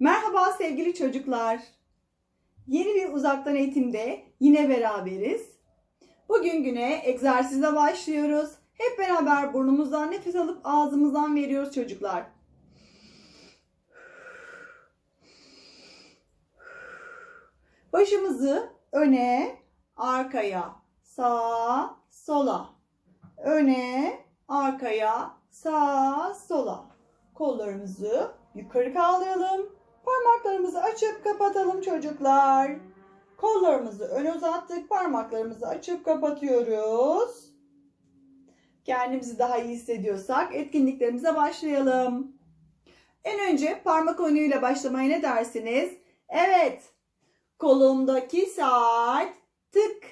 Merhaba sevgili çocuklar. Yeni bir uzaktan eğitimde yine beraberiz. Bugün güne egzersizle başlıyoruz. Hep beraber burnumuzdan nefes alıp ağzımızdan veriyoruz çocuklar. Başımızı öne, arkaya, sağa, sola. Öne, arkaya, sağa, sola. Kollarımızı yukarı kaldıralım. Parmaklarımızı açıp kapatalım çocuklar. Kollarımızı öne uzattık. Parmaklarımızı açıp kapatıyoruz. Kendimizi daha iyi hissediyorsak etkinliklerimize başlayalım. En önce parmak oyunuyla başlamaya ne dersiniz? Evet. Kolumdaki saat tık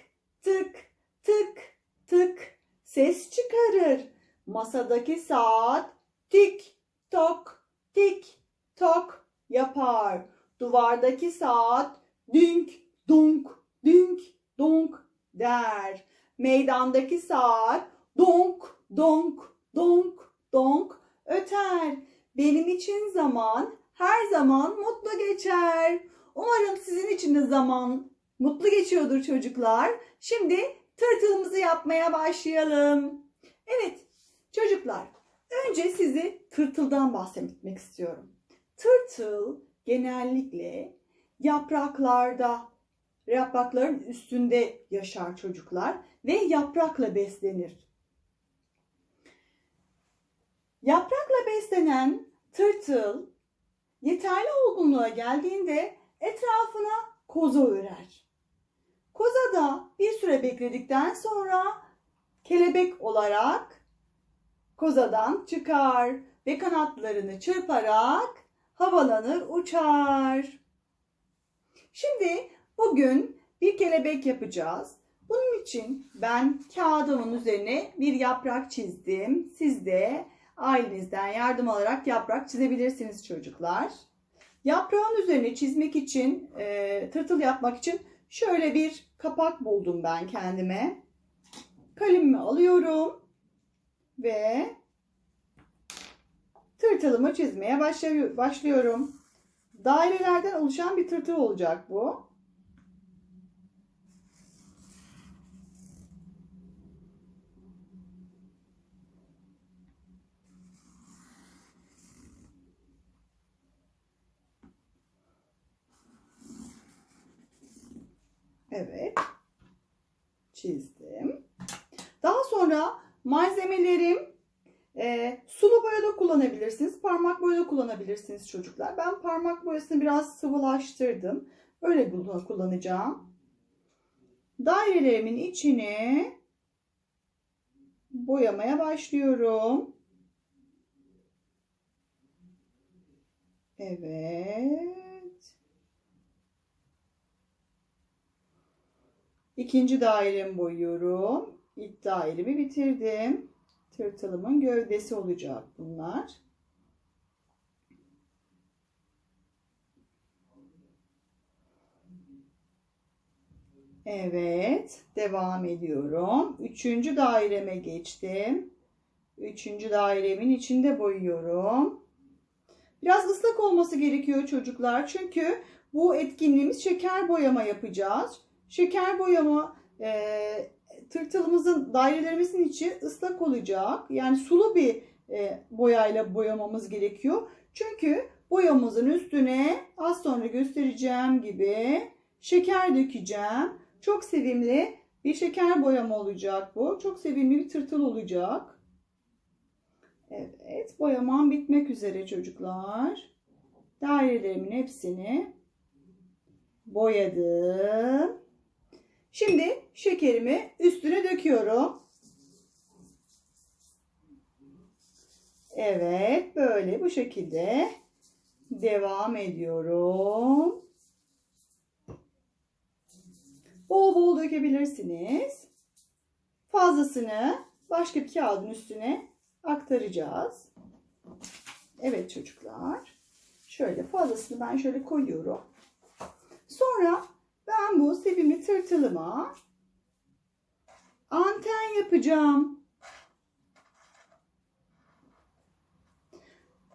tık tık tık ses çıkarır. Masadaki saat tik tok tik tok yapar. Duvardaki saat dünk dunk dünk dunk der. Meydandaki saat donk donk donk donk öter. Benim için zaman her zaman mutlu geçer. Umarım sizin için de zaman mutlu geçiyordur çocuklar. Şimdi tırtılımızı yapmaya başlayalım. Evet çocuklar önce sizi tırtıldan bahsetmek istiyorum. Tırtıl genellikle yapraklarda, yaprakların üstünde yaşar çocuklar ve yaprakla beslenir. Yaprakla beslenen tırtıl yeterli olgunluğa geldiğinde etrafına koza örer. Koza da bir süre bekledikten sonra kelebek olarak kozadan çıkar ve kanatlarını çırparak havalanır, uçar. Şimdi bugün bir kelebek yapacağız. Bunun için ben kağıdımın üzerine bir yaprak çizdim. Siz de ailenizden yardım alarak yaprak çizebilirsiniz çocuklar. Yaprağın üzerine çizmek için, e, tırtıl yapmak için şöyle bir kapak buldum ben kendime. Kalemimi alıyorum ve tırtılımı çizmeye başlıyor- başlıyorum. Dairelerden oluşan bir tırtıl olacak bu. Evet. Çizdim. Daha sonra malzemelerim e, sulu boya da kullanabilirsiniz. Parmak boya da kullanabilirsiniz çocuklar. Ben parmak boyasını biraz sıvılaştırdım. Öyle kullanacağım. Dairelerimin içine boyamaya başlıyorum. Evet. İkinci dairemi boyuyorum. İlk dairemi bitirdim. Tırtılımın gövdesi olacak bunlar. Evet, devam ediyorum. Üçüncü daireme geçtim. Üçüncü dairemin içinde boyuyorum. Biraz ıslak olması gerekiyor çocuklar. Çünkü bu etkinliğimiz şeker boyama yapacağız. Şeker boyama e, tırtılımızın dairelerimizin içi ıslak olacak. Yani sulu bir e, boyayla boyamamız gerekiyor. Çünkü boyamızın üstüne az sonra göstereceğim gibi şeker dökeceğim. Çok sevimli bir şeker boyama olacak bu. Çok sevimli bir tırtıl olacak. Evet, boyamam bitmek üzere çocuklar. Dairelerimin hepsini boyadım. Şimdi şekerimi üstüne döküyorum. Evet, böyle bu şekilde devam ediyorum. Bol bol dökebilirsiniz. Fazlasını başka bir kağıdın üstüne aktaracağız. Evet çocuklar. Şöyle fazlasını ben şöyle koyuyorum. Sonra ben bu sevimli tırtılıma anten yapacağım.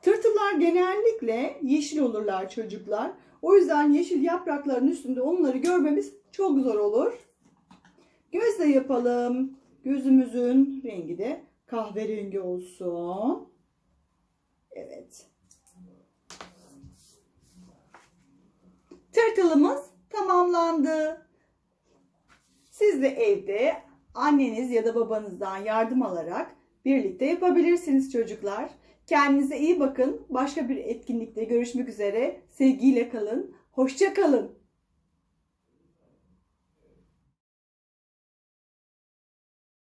Tırtıllar genellikle yeşil olurlar çocuklar. O yüzden yeşil yaprakların üstünde onları görmemiz çok zor olur. Göz de yapalım. Gözümüzün rengi de kahverengi olsun. Evet. Tırtılımız tamamlandı. Siz de evde anneniz ya da babanızdan yardım alarak birlikte yapabilirsiniz çocuklar. Kendinize iyi bakın. Başka bir etkinlikte görüşmek üzere. Sevgiyle kalın. Hoşça kalın.